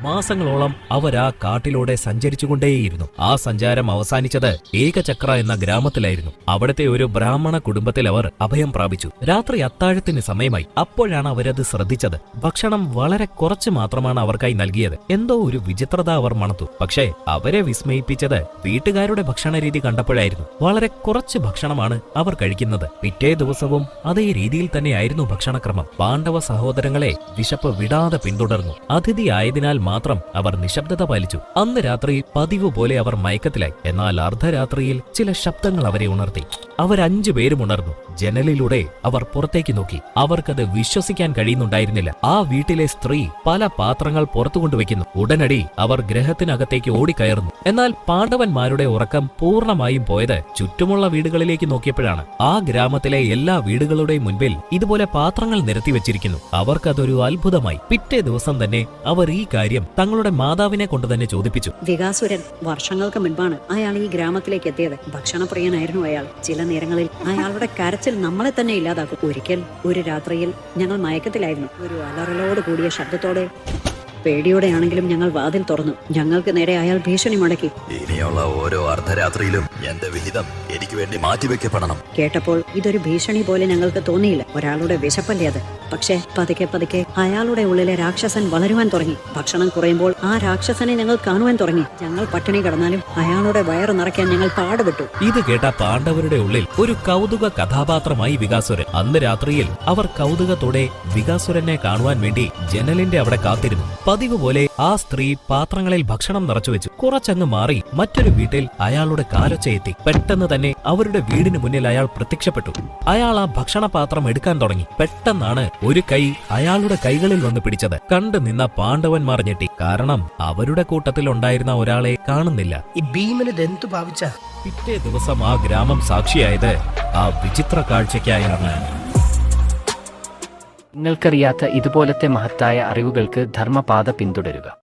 മാസങ്ങളോളം അവർ ആ കാട്ടിലൂടെ സഞ്ചരിച്ചുകൊണ്ടേയിരുന്നു. ആ സഞ്ചാരം അവസാനിച്ചത് ഏകചക്ര എന്ന ഗ്രാമത്തിലായിരുന്നു. അവിടത്തെ ഒരു ബ്രാഹ്മണ കുടുംബത്തിൽ അവർ അഭയം പ്രാപിച്ചു. രാത്രി അത്താഴത്തിന് സമയമായി. അപ്പോഴാണ് അവരത് ശ്രദ്ധിച്ചത്. ഭക്ഷണം വളരെ കുറച്ച് മാത്രമാണ് അവർക്കായി നൽകിയത്. എന്തോ ഒരു വിചിത്രത അവർ മണത്തു. പക്ഷേ അവരെ വിസ്മയിപ്പിച്ചത് വീട്ടുകാരുടെ ഭക്ഷണ രീതി കണ്ടപ്പോഴായിരുന്നു. വളരെ കുറച്ച് ഭക്ഷണമാണ് അവർ കഴിക്കുന്നത്. പിറ്റേ ദിവസവും അതേ രീതിയിൽ തന്നെയായിരുന്നു ഭക്ഷണക്രമം. പാണ്ഡവ സഹോദരങ്ങളെ വിശപ്പ് വിടാതെ പിന്തുടർന്നു. അതിഥി ആയതിനാൽ മാത്രം അവർ നിശബ്ദത പാലിച്ചു. അന്ന് രാത്രി പതിവ് പോലെ അവർ മയക്കത്തിലായി. എന്നാൽ അർദ്ധരാത്രിയിൽ ചില ശബ്ദങ്ങൾ അവരെ ഉണർത്തി. അവരഞ്ചു പേരും ഉണർന്നു. ജനലിലൂടെ അവർ പുറത്തേക്ക് നോക്കി. അവർക്കത് വിശ്വസിക്കാൻ കഴിയുന്നുണ്ടായിരുന്നില്ല. ആ വീട്ടിലെ സ്ത്രീ പല പാത്രങ്ങൾ പുറത്തു കൊണ്ടുവയ്ക്കുന്നു ഉടനടി അവർ ഗ്രഹത്തിനകത്തേക്ക് ഓടിക്കയറുന്നു. എന്നാൽ പാണ്ഡവന്മാരുടെ ഉറക്കം പൂർണമായും പോയത് ചുറ്റുമുള്ള വീടുകളിലേക്ക് നോക്കിയപ്പോഴാണ്. ആ ഗ്രാമത്തിലെ എല്ലാ വീടുകളുടെയും മുൻപിൽ ഇതുപോലെ പാത്രങ്ങൾ നിരത്തി വെച്ചിരിക്കുന്നു. അവർക്കതൊരു അത്ഭുതമായി. പിറ്റേ ദിവസം തന്നെ അവർ ഈ കാര്യം തങ്ങളുടെ മാതാവിനെ കൊണ്ട് തന്നെ ചോദിപ്പിച്ചു. വികാസുരൻ വർഷങ്ങൾക്ക് മുൻപാണ് അയാൾ ഈ ഗ്രാമത്തിലേക്ക് എത്തിയത്. ഭക്ഷണപ്രിയനായിരുന്നു അയാൾ. ചില നേരങ്ങളിൽ അയാളുടെ കരച്ചിൽ നമ്മളെ തന്നെ ഇല്ലാതാക്കും. ഒരിക്കൽ ഒരു രാത്രിയിൽ ഞങ്ങൾ മയക്കത്തിലായിരുന്നു. ഒരു അലറലോട് കൂടിയ ശബ്ദത്തോടെ പേടിയോടെയാണെങ്കിലും ഞങ്ങൾ വാതിൽ തുറന്നു. ഞങ്ങൾക്ക് നേരെ അയാൾ ഭീഷണി മുടക്കി ഇനിയുള്ള ഓരോ അർദ്ധരാത്രിയിലും എന്റെ വിഹിതം എനിക്ക് വേണ്ടി മാറ്റിവെക്കപ്പെടണം. കേട്ടപ്പോൾ ഇതൊരു ഭീഷണി പോലെ ഞങ്ങൾക്ക് തോന്നിയില്ല. ഒരാളുടെ വിശപ്പല്ലേ അത്? പക്ഷേ പതുക്കെ പതുക്കെ അയാളുടെ ഉള്ളിലെ രാക്ഷസൻ വളരുവാൻ തുടങ്ങി. ഭക്ഷണം കുറയുമ്പോൾ ആ രാക്ഷസനെ ഞങ്ങൾ കാണുവാൻ തുടങ്ങി. ഞങ്ങൾ പട്ടിണി കിടന്നാലും അയാളുടെ വയറ് നിറയ്ക്കാൻ ഞങ്ങൾ പാടുപെട്ടു. ഇത് കേട്ട പാണ്ഡവരുടെ ഉള്ളിൽ ഒരു കൗതുക കഥാപാത്രമായി വികാസുരൻ. അന്ന് രാത്രിയിൽ അവർ കൗതുകത്തോടെ വികാസുരനെ കാണുവാൻ വേണ്ടി ജനലിന്റെ അവിടെ കാത്തിരുന്നു. പതിവ് പോലെ ആ സ്ത്രീ പാത്രങ്ങളിൽ ഭക്ഷണം നിറച്ചു വെച്ചു. കുറച്ചങ്ങ് മാറി മറ്റൊരു വീട്ടിൽ അയാളുടെ കാലൊച്ചയെത്തി പെട്ടെന്ന് തന്നെ അവരുടെ വീടിന് മുന്നിൽ അയാൾ പ്രത്യക്ഷപ്പെട്ടു. അയാൾ ആ ഭക്ഷണപാത്രം എടുക്കാൻ തുടങ്ങി. പെട്ടെന്നാണ് ഒരു കൈ അയാളുടെ കൈകളിൽ വന്ന് പിടിച്ചത്. കണ്ടു നിന്ന പാണ്ഡവന്മാർ ഞെട്ടി. കാരണം അവരുടെ കൂട്ടത്തിൽ ഉണ്ടായിരുന്ന ഒരാളെ കാണുന്നില്ല. ഈ ഭീമന് എന്തു ഭാവിച്ച? പിറ്റേ ദിവസം ആ ഗ്രാമം സാക്ഷിയായത് ആ വിചിത്ര കാഴ്ചയ്ക്കായാണ്. നിങ്ങൾക്കറിയാത്ത ഇതുപോലത്തെ മഹത്തായ അറിവുകൾക്ക് ധർമ്മപാത പിന്തുടരുക.